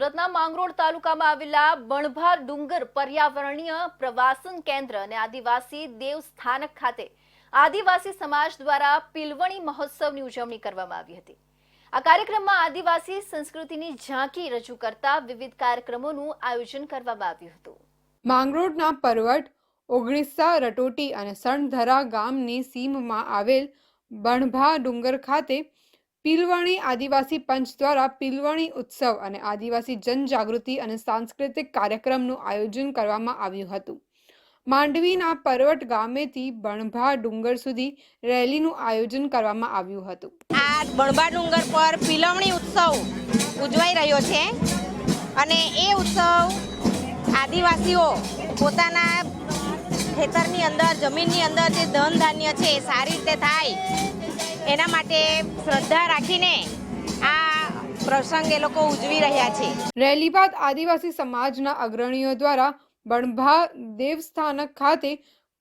સુરતના માંગરોળ તાલુકામાં આવેલા બણભાર ડુંગર પર્યાવરણીય પ્રવાસન કેન્દ્ર અને આદિવાસી દેવસ્થાનક ખાતે આદિવાસી સમાજ દ્વારા પિલવણી મહોત્સવની ઉજવણી કરવામાં આવી હતી. આ કાર્યક્રમમાં આદિવાસી સંસ્કૃતિની ઝાંકી રજૂ કરતા વિવિધ કાર્યક્રમોનું આયોજન કરવામાં આવ્યું હતું. માંગરોળના પર્વત, ઓગણીસા રટોટી અને સણધરા ગામની સીમમાં આવેલ બણભા ડુંગર ખાતે પિલવણી આદિવાસી પંચ દ્વારા પિલવણી ઉત્સવ અને આદિવાસી જનજાગૃતિ અને સાંસ્કૃતિક કાર્યક્રમનું આયોજન કરવામાં આવ્યું હતું. માંડવીના પર્વત ગામેથી બણભા ડુંગર સુધી રેલીનું આયોજન કરવામાં આવ્યું હતું. આ બણભા ડુંગર પર પિલવણી ઉત્સવ ઉજવાઈ રહ્યો છે અને એ ઉત્સવ આદિવાસીઓ પોતાના ખેતરની અંદર, જમીનની અંદર જે ધન ધાન્ય છે એ સારી રીતે થાય. એના માટે શ્રદ્ધા રાખીને આ પ્રસંગ એ લોકો ઉજવી રહ્યા છે. રેલી બાદ આદિવાસી સમાજના અગ્રણીઓ દ્વારા બણભા દેવસ્થાનક ખાતે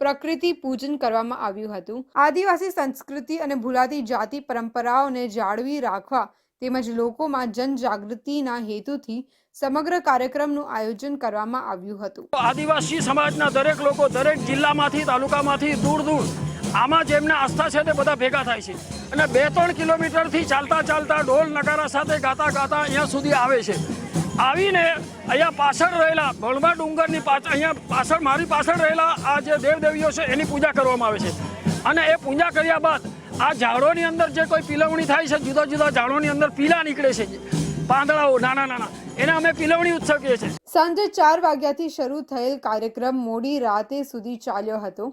પ્રકૃતિ પૂજન કરવામાં આવ્યું હતું. આદિવાસી સંસ્કૃતિ અને ભૂલાતી જાતિ પરંપરાઓને જાળવી રાખવા તેમજ લોકોમાં જનજાગૃતિના હેતુથી સમગ્ર કાર્યક્રમનું આયોજન કરવામાં આવ્યું હતું. આદિવાસી સમાજના દરેક લોકો દરેક જિલ્લામાંથી તાલુકામાંથી દૂર દૂર આમાં જેમને આસ્થા છે તે બધા ભેગા થાય છે. અને બે ત્રણ કિલોમીટરથી ચાલતા ચાલતા ઢોલ નગારા સાથે ગાતા ગાતા અહીંયા સુધી આવે છે. આવીને અહીંયા પાછળ રહેલા ભણવા ડુંગરની પાછળ અહીંયા પાછળ, મારી પાછળ રહેલા આ જે દેવદેવીઓ છે એની પૂજા કરવામાં આવે છે. અને એ પૂજા કર્યા બાદ આ ઝાડોની અંદર જે કોઈ પિલવણી થાય છે, જુદા જુદા ઝાડોની અંદર પીલા નીકળે છે. પાંદડાઓ, નાના નાના, એને અમે પિલવણી ઉત્સવ કહીએ છીએ. સાંજે ચાર વાગ્યાથી શરૂ થયેલ કાર્યક્રમ મોડી રાતે સુધી ચાલ્યો હતો.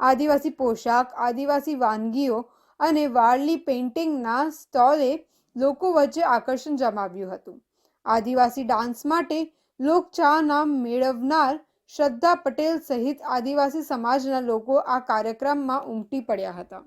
આદિવાસી પોશાક, આદિવાસી વાનગીઓ અને વારલી પેઇન્ટિંગના સ્ટોલે લોકો વચ્ચે આકર્ષણ જમાવ્યું હતું. આદિવાસી ડાન્સ માટે લોક ચા નામ મેળવનાર શ્રદ્ધા પટેલ સહિત આદિવાસી સમાજના લોકો આ કાર્યક્રમમાં ઉમટી પડ્યા હતા.